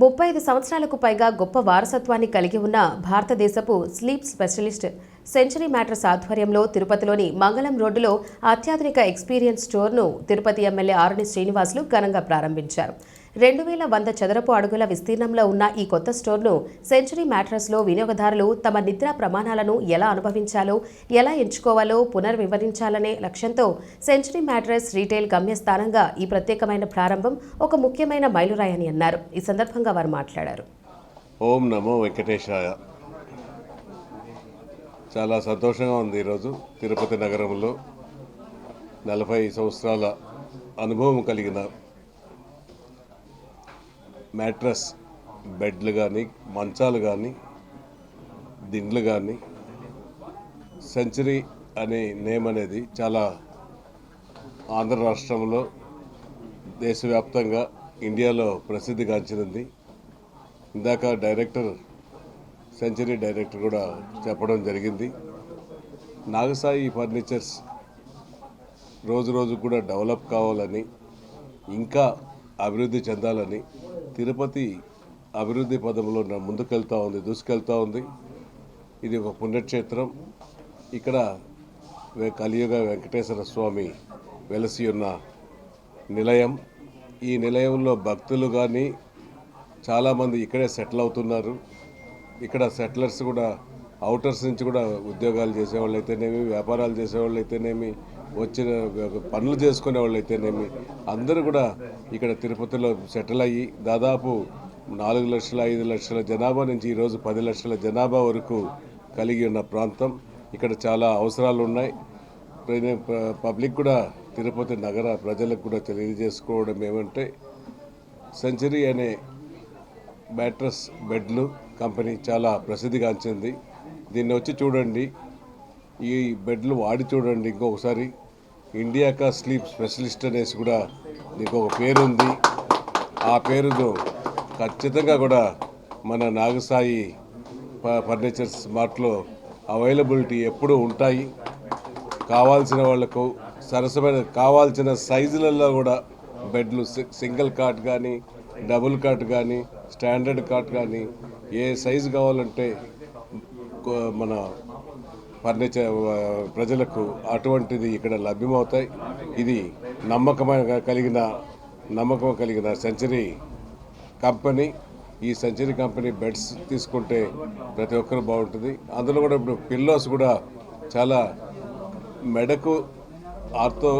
ముప్పై ఐదు సంవత్సరాలకు పైగా గొప్ప వారసత్వాన్ని కలిగి ఉన్న భారతదేశపు స్లీప్ స్పెషలిస్ట్ సెంచరీ మ్యాటర్స్ ఆధ్వర్యంలో తిరుపతిలోని మంగళం రోడ్డులో అత్యాధునిక ఎక్స్పీరియన్స్ స్టోర్ను తిరుపతి ఎమ్మెల్యే ఆరణి శ్రీనివాసులు ఘనంగా ప్రారంభించారు. రెండు వేల వంద చదరపు అడుగుల విస్తీర్ణంలో ఉన్న ఈ కొత్త స్టోర్ను సెంచరీ మ్యాట్రస్లో వినియోగదారులు తమ నిద్రా ప్రమాణాలను ఎలా అనుభవించాలో ఎలా ఎంచుకోవాలో పునర్వివరించాలనే లక్ష్యంతో సెంచరీ మ్యాట్రస్ రీటైల్ గమ్యస్థానంగా ఈ ప్రత్యేకమైన ప్రారంభం ఒక ముఖ్యమైన మైలురాయని అన్నారు. ఈ సందర్భంగా వారు మాట్లాడారు. ఓం నమో వెంకటేశాయ. చాలా సంతోషంగా ఉంది ఈరోజు తిరుపతి నగరంలో నలభై సంవత్సరాల అనుభవం కలిగిన మ్యాట్రస్ బెడ్లు కానీ మంచాలు కానీ దిండ్లు కానీ సెంచరీ అనే నేమ్ అనేది చాలా ఆంధ్ర రాష్ట్రంలో దేశవ్యాప్తంగా ఇండియాలో ప్రసిద్ధిగాంచినది. ఇందాక డైరెక్టర్ సెంచరీ డైరెక్టర్ కూడా చెప్పడం జరిగింది. నాగసాయి ఫర్నిచర్స్ రోజు రోజు కూడా డెవలప్ కావాలని ఇంకా అభివృద్ధి చెందాలని తిరుపతి అభివృద్ధి పదంలో నా ముందుకెళ్తా ఉంది దూసుకెళ్తూ ఉంది. ఇది ఒక పుణ్యక్షేత్రం. ఇక్కడ కలియుగ వెంకటేశ్వర స్వామి వెలసి ఉన్న నిలయం. ఈ నిలయంలో భక్తులు కానీ చాలామంది ఇక్కడే సెటిల్ అవుతున్నారు. ఇక్కడ సెటిలర్స్ కూడా అవుటర్స్ నుంచి కూడా ఉద్యోగాలు చేసేవాళ్ళు అయితేనేమి వ్యాపారాలు చేసేవాళ్ళు అయితేనేమి వచ్చిన పనులు చేసుకునే వాళ్ళు అయితేనేమి అందరూ కూడా ఇక్కడ తిరుపతిలో సెటిల్ అయ్యి దాదాపు నాలుగు లక్షల ఐదు లక్షల జనాభా నుంచి ఈరోజు పది లక్షల జనాభా వరకు కలిగి ఉన్న ప్రాంతం. ఇక్కడ చాలా అవసరాలు ఉన్నాయి. పబ్లిక్ కూడా తిరుపతి నగర ప్రజలకు కూడా తెలియజేసుకోవడం ఏమంటే సెంచరీ అనే మ్యాట్రస్ బెడ్లు కంపెనీ చాలా ప్రసిద్ధిగాంచింది. దీన్ని వచ్చి చూడండి. ఈ బెడ్లు వాడి చూడండి ఇంకొకసారి. ఇండియాకా స్లీప్ స్పెషలిస్ట్ అనేసి కూడా దీనికి ఒక పేరు ఉంది ఆ పేరును ఖచ్చితంగా కూడా మన నాగసాయి ఫర్నిచర్స్ మార్ట్లో అవైలబిలిటీ ఎప్పుడూ ఉంటాయి. కావాల్సిన వాళ్ళకు సరసమైన కావాల్సిన సైజులలో కూడా బెడ్లు సింగిల్ కాట్ కానీ డబుల్ కాట్ కానీ స్టాండర్డ్ కాట్ కానీ ఏ సైజు కావాలంటే మన ఫర్నిచర్ ప్రజలకు అటువంటిది ఇక్కడ లభ్యమవుతాయి. ఇది నమ్మకమైన కలిగిన నమ్మకం కలిగిన సెంచరీ కంపెనీ. ఈ సెంచరీ కంపెనీ బెడ్స్ తీసుకుంటే ప్రతి ఒక్కరు బాగుంటుంది. అందులో కూడా ఇప్పుడు పిల్లోస్ కూడా చాలా మెడకు ఆర్తో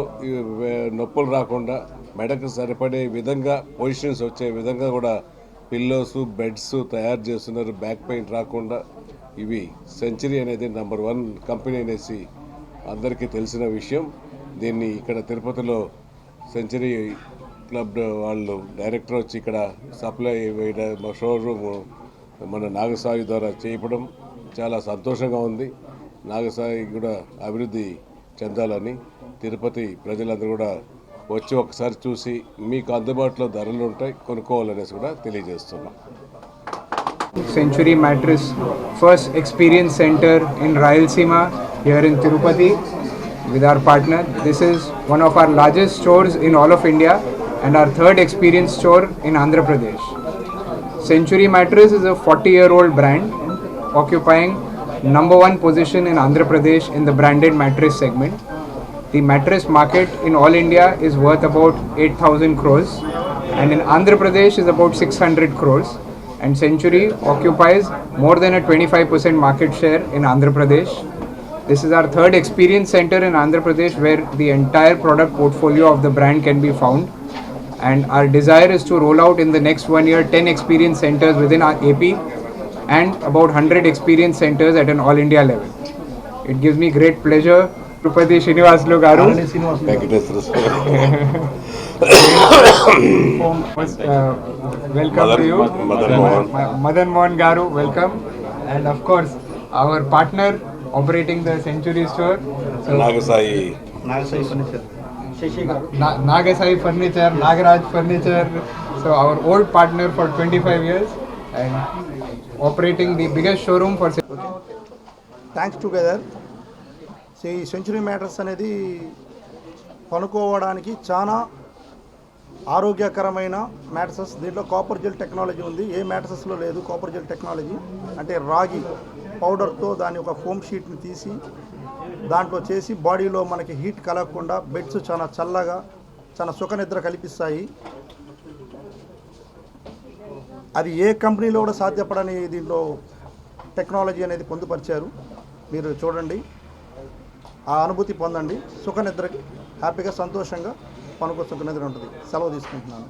నొప్పులు రాకుండా మెడకు సరిపడే విధంగా పొజిషన్స్ వచ్చే విధంగా కూడా పిల్లోస్ బెడ్స్ తయారు చేస్తున్నారు. బ్యాక్ పెయిన్ రాకుండా ఇవి సెంచరీ అనేది నెంబర్ వన్ కంపెనీ అనేసి అందరికీ తెలిసిన విషయం. దీన్ని ఇక్కడ తిరుపతిలో సెంచరీ క్లబ్ వాళ్ళు డైరెక్టర్ వచ్చి ఇక్కడ సప్లై వేయడం షోరూమ్ మన నాగసాయి ద్వారా చేయడం చాలా సంతోషంగా ఉంది. నాగసాయి కూడా అభివృద్ధి చెందాలని తిరుపతి ప్రజలందరూ కూడా వచ్చి ఒకసారి చూసి మీకు అందుబాటులో ధరలు ఉంటాయి కొనుక్కోవాలనేసి కూడా తెలియజేస్తున్నాం. Century Mattress, first experience center in Rayalaseema here in Tirupati with our partner. This is one of our largest stores in all of India and our third experience store in Andhra Pradesh. Century Mattress is a 40 year old brand occupying number one position in Andhra Pradesh in the branded mattress segment. The mattress market in all India is worth about 8000 crores and in Andhra Pradesh is about 600 crores and Century occupies more than a 25% market share in Andhra Pradesh. This is our third experience center in Andhra Pradesh where the entire product portfolio of the brand can be found and our desire is to roll out in the next one year 10 experience centers within our AP and about 100 experience centers at an all India level. It gives me great pleasure Tirupati Srinivaslu garu Venkateshwara Swami First, uh, welcome to you. Madan Mohan. Ma- Madan Mohan Garu, welcome. And of course, our partner operating the Century store, so Nagasai Na- Nagasai Furniture, Nagaraj Furniture. So our old partner for 25 years and operating the biggest showroom for thanks together ఈ Century matters అనేది కొనుక్కోవడానికి చాలా ఆరోగ్యకరమైన mattresses దీంట్లో copper gel technology ఉంది. ఏ మ్యాట్రసెస్లో లేదు copper gel technology. అంటే రాగి పౌడర్తో దాని ఒక ఫోమ్ షీట్ని తీసి దాంట్లో చేసి బాడీలో మనకి హీట్ కలగకుండా బెడ్స్ చాలా చల్లగా చాలా సుఖనిద్ర కల్పిస్తాయి. అది ఏ కంపెనీలో కూడా సాధ్యపడని దీంట్లో టెక్నాలజీ అనేది పొందుపరిచారు. మీరు చూడండి. ఆ అనుభూతి పొందండి. సుఖనిద్రకి హ్యాపీగా సంతోషంగా పనుకో సుఖనిద్ర ఉంటుంది. సెలవు తీసుకుంటున్నాను.